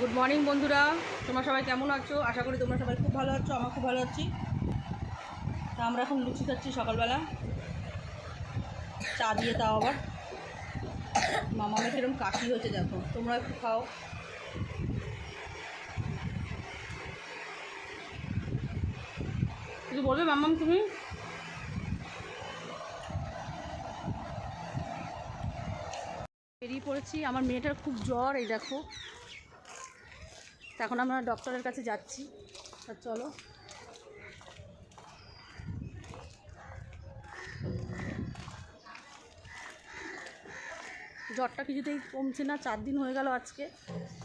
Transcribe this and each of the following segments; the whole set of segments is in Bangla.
গুড মর্নিং বন্ধুরা। তোমরা সবাই কেমন আছো? আশা করি তোমরা সবাই খুব ভালো আছো আমার খুব ভালো আছি। তা আমরা এখন লুচি খাচ্ছি সকালবেলা। চা দিয়ে তাও আবার। মামা মামামের কিরম কাশি হয়েছে, দেখো। তোমরা একটু খাও। কিছু বলবে মামাম তুমি? বেরিয়ে পড়েছি। আমার মেয়েটার খুব জ্বর, এই দেখো। তা এখন আমরা ডক্টরের কাছে যাচ্ছি। আর চলো। জ্বরটা কিছুতেই কমছে না, চার দিন হয়ে গেল আজকে।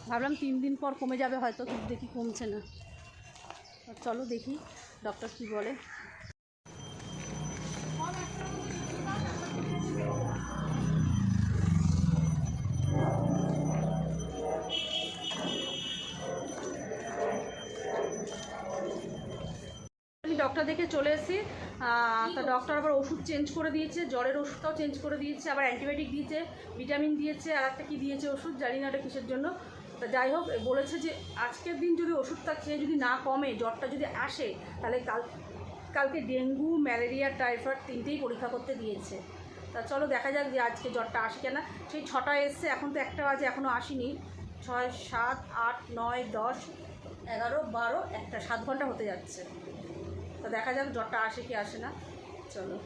ভাবলাম তিন দিন পর কমে যাবে, হয়তো কিন্তু দেখি কমছে না। চলো দেখি, ডক্টর কি বলে। ডক্টর দেখে চলে এসেছি। তা ডক্টর আবার ওষুধ চেঞ্জ করে দিয়েছে জ্বরের ওষুধটাও চেঞ্জ করে দিয়েছে আবার অ্যান্টিবায়োটিক দিয়েছে ভিটামিন দিয়েছে আর একটা কী দিয়েছে ওষুধ? জানি না ওটা কিসের জন্য। তা যাই হোক বলেছে যে আজকের দিন যদি ওষুধটা খেয়ে যদি না কমে জ্বরটা যদি আসে তাহলে কাল কালকে ডেঙ্গু ম্যালেরিয়া টাইফয়েড তিনটেই পরীক্ষা করতে দিয়েছে। তা চলো দেখা যাক যে আজকে জ্বরটা আসে কিনা। সেই ছটায় এসছে এখন তো একটা বাজে এখনও আসেনি। ছয় সাত আট নয় দশ এগারো বারো একটা সাত ঘণ্টা হতে যাচ্ছে। তো দেখা যাক জ্বরটা আসে কি আসে না। চলো।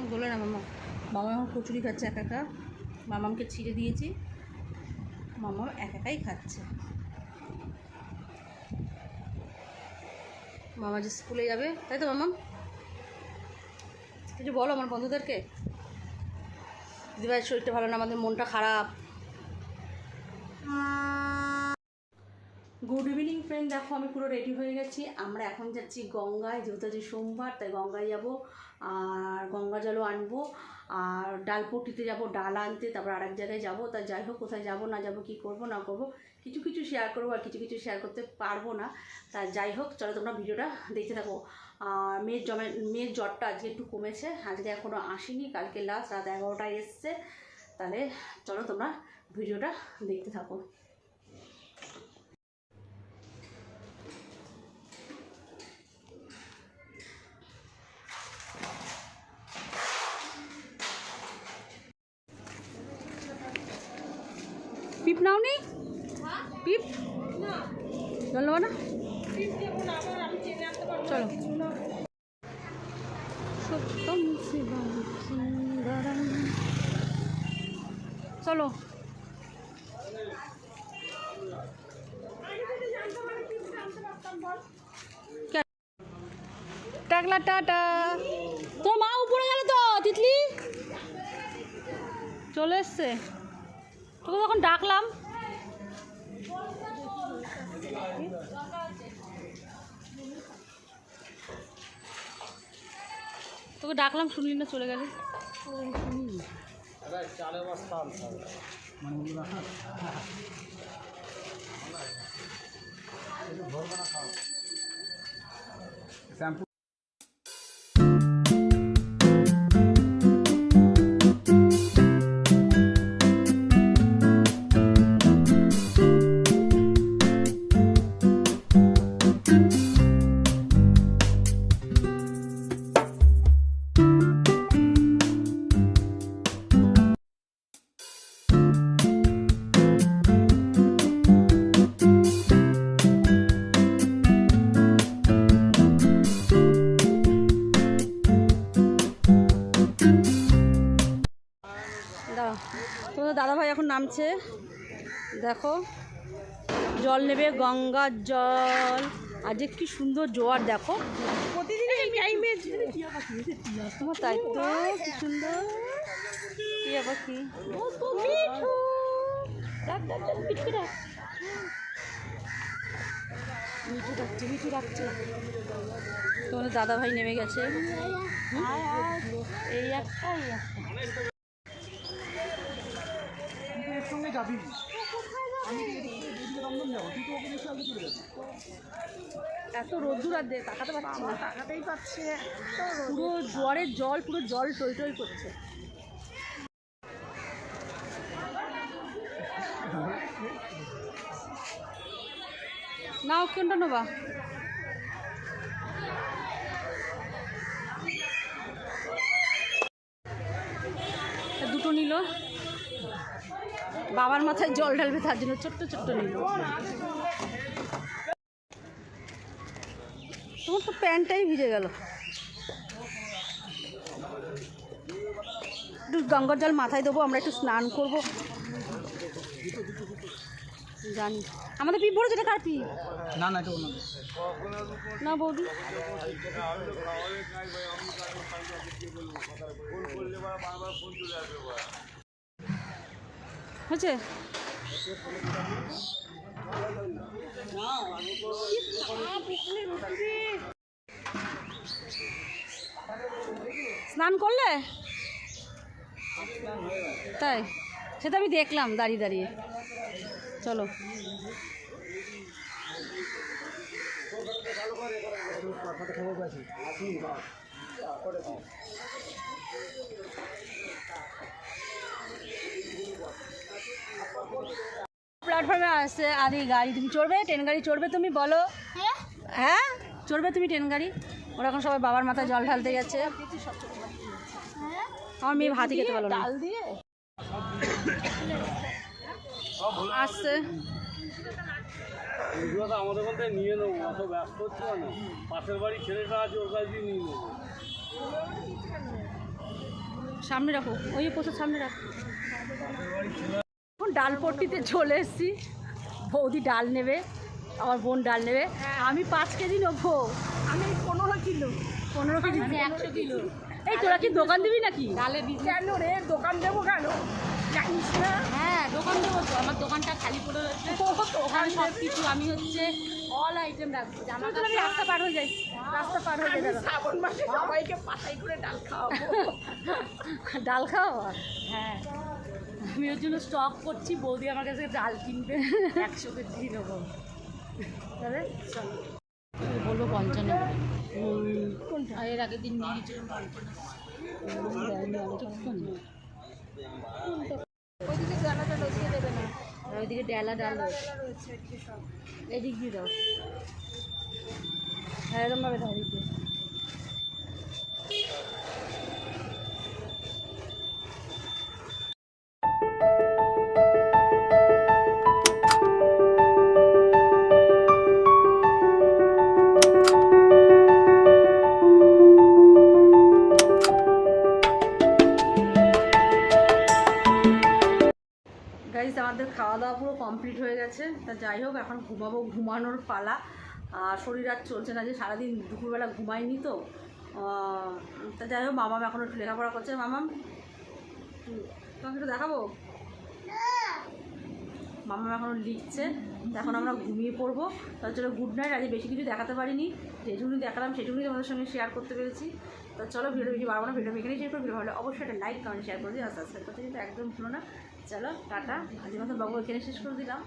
হুম বলে না মামা মামা এখন কচুরি খাচ্ছে একা একা। মামামকে ছিঁড়ে দিয়েছি মামা এক একাই খাচ্ছে। মামা যে স্কুলে যাবে, তাই তো মামাম? কিছু বলো আমার বন্ধুদেরকে। দিদিভাইয়ের শরীরটা ভালো না, আমাদের মনটা খারাপ। গুড ইভিনিং ফ্রেন্ড দেখো, আমি পুরো রেডি হয়ে গেছি। আমরা এখন যাচ্ছি গঙ্গায়, যেহেতু আজ সোমবার, তাই গঙ্গায় যাব আর গঙ্গা জলও আনব। আর ডালপট্টিতে যাব, ডাল আনতে, তারপর আরেক জায়গায় যাব। তা যাই হোক, কোথায় যাব, না যাব, কি করব, না করব, কিছু কিছু শেয়ার করব আর কিছু কিছু শেয়ার করতে পারব না। তা যাই হোক, চলো তোমরা ভিডিওটা দেখতে থাকো। আর মেয়ের জমে, মেয়ের জ্বরটা আজকে একটু কমেছে, আজকে এখনও আসেনি, কালকে লাস্ট রাত এগারোটায় এসছে। তাহলে চলো তোমরা ভিডিওটা দেখতে থাকো। পিপ নাও নি পিপ। জল নেব না? চলো। সত্যম চলো। টাকলা, টাটা। তোর মা উপরে গেল তো, তিতলি? চলে এসছে। তোকে তখন ডাকলাম তোকে ডাকলাম শুনলি না চলে গেলে। শ্যাম্পু নামছে। দেখো জল নেবে গঙ্গার জল। আর যে কি সুন্দর জোয়ার দেখো। প্রতিদিন তাই তো কি সুন্দর। কি আবার মিঠু ডাক ডাক ডাক মিঠু ডাক। মিঠু ডাকছে মিঠু ডাকছে। তোমাদের দাদা ভাই নেমে গেছে। এই একটা এই একটা। সঙ্গে যাবি? আমি এদিকে যাব তুই তো ওখানে এসে আগে চলে যাবি। এত রোদ্দুর আর তাকাতে পারছি না টাকাটাই পাচ্ছে পুরো জোয়ারের জল পুরো জল টই টই করছে। নাও কোনটা নেবা? দুটো নিল। বাবার মাথায় জল ঢালবে তার জন্য ছোট্ট ছোট্ট নিল। তোমার তো প্যান্টটাই ভিজে গেল। একটু গঙ্গার জল মাথায় দেবো আমরা একটু স্নান করব। জানি। আমাদের পিপ ভরে যেটা কার পিপ না না এটা না বৌদি। হয়েছে? স্নান করলে? তাই? সেটা আমি দেখলাম দাঁড়িয়ে দাঁড়িয়ে। চলো। প্ল্যাটফর্মে আসছে আদি গাড়ি তুমি চড়বে? ট্রেন গাড়ি চড়বে তুমি বলো। হ্যাঁ? চড়বে তুমি ট্রেন গাড়ি? ওরা এখন সবাই বাবার মাথায় জল ঢালতে গেছে আমার মেয়ে ভাতই খেতে পারল না। আসছে। আমাদের বলতে নিয়ে নেব অত ব্যস্ত হচ্ছে না পাশের বাড়ি ছেলেটা আছে ওর কাছে নিয়ে নেব। সামনে রাখো ওই পোষার সামনে রাখো। ডালপট্টিতে চলে এসেছি। বৌদি ডাল নেবে আমার বোন ডাল নেবে। আমি পাঁচ কেজি নেব। আমি পনেরো কিলো। পনেরো কেজি একশো কিলো। এই তোরা কি দোকান দিবি নাকি? ডালে কেন রে? দোকান দেবো কেন? জানিস না? হ্যাঁ দোকান দেবো তো। আমার দোকানটা খালি পড়ে রয়েছে। ওখানে সব কিছু আমি হচ্ছে অল আইটেম রাখব। জামা কাপড়। রাস্তা পার হয়ে যাই। রাস্তা পার হয়ে যাই শ্রাবণ মাসে সবাইকে পাতাই করে ডাল খাওয়াবো। ডাল খাও হ্যাঁ। আমি ওর জন্য স্টক করছি বৌদি আমার কাছে ডাল কিনবে। একশো কেজি নেব তাহলে চলো। বলব পঞ্চান্ন। কোনটা? এর আগের দিন নিয়ে গেছিলাম ওইদিকে জানাটা লসিয়ে দেবে না। ওইদিকে ডেলা ডাল এদিক দিয়ে দাও। হ্যাঁ এরকমভাবে দাও গাইজ আমাদের খাওয়া দাওয়া পুরো কমপ্লিট হয়ে গেছে। তা যাই হোক, এখন ঘুমাবো ঘুমানোর পালা। আর শরীর আর চলছে না যে সারাদিন দুপুরবেলা ঘুমাইনি তো। তা যাই হোক, মামাম এখন একটু লেখাপড়া করছে। মামাম তোমাকে একটু দেখাবো? মামাম এখন লিখছে। এখন আমরা ঘুমিয়ে পড়ব। তার জন্য গুড নাইট আজকে বেশি কিছু দেখাতে পারিনি। যেটুকুনি দেখালাম, সেটুকুনি তোমাদের সঙ্গে শেয়ার করতে পেরেছি। তো চলো ভিডিও বেশি বাড়বো না ভিডিও এখানেই শেয়ার করো ভিডিও ভালো অবশ্যই একটা লাইক কমেন্ট শেয়ার করে দিও। আর সাবস্ক্রাইব করতে কিন্তু একদম ভুলো না। চলো টাটা। আজকের মতো বাবু এখানে শেষ করে দিলাম।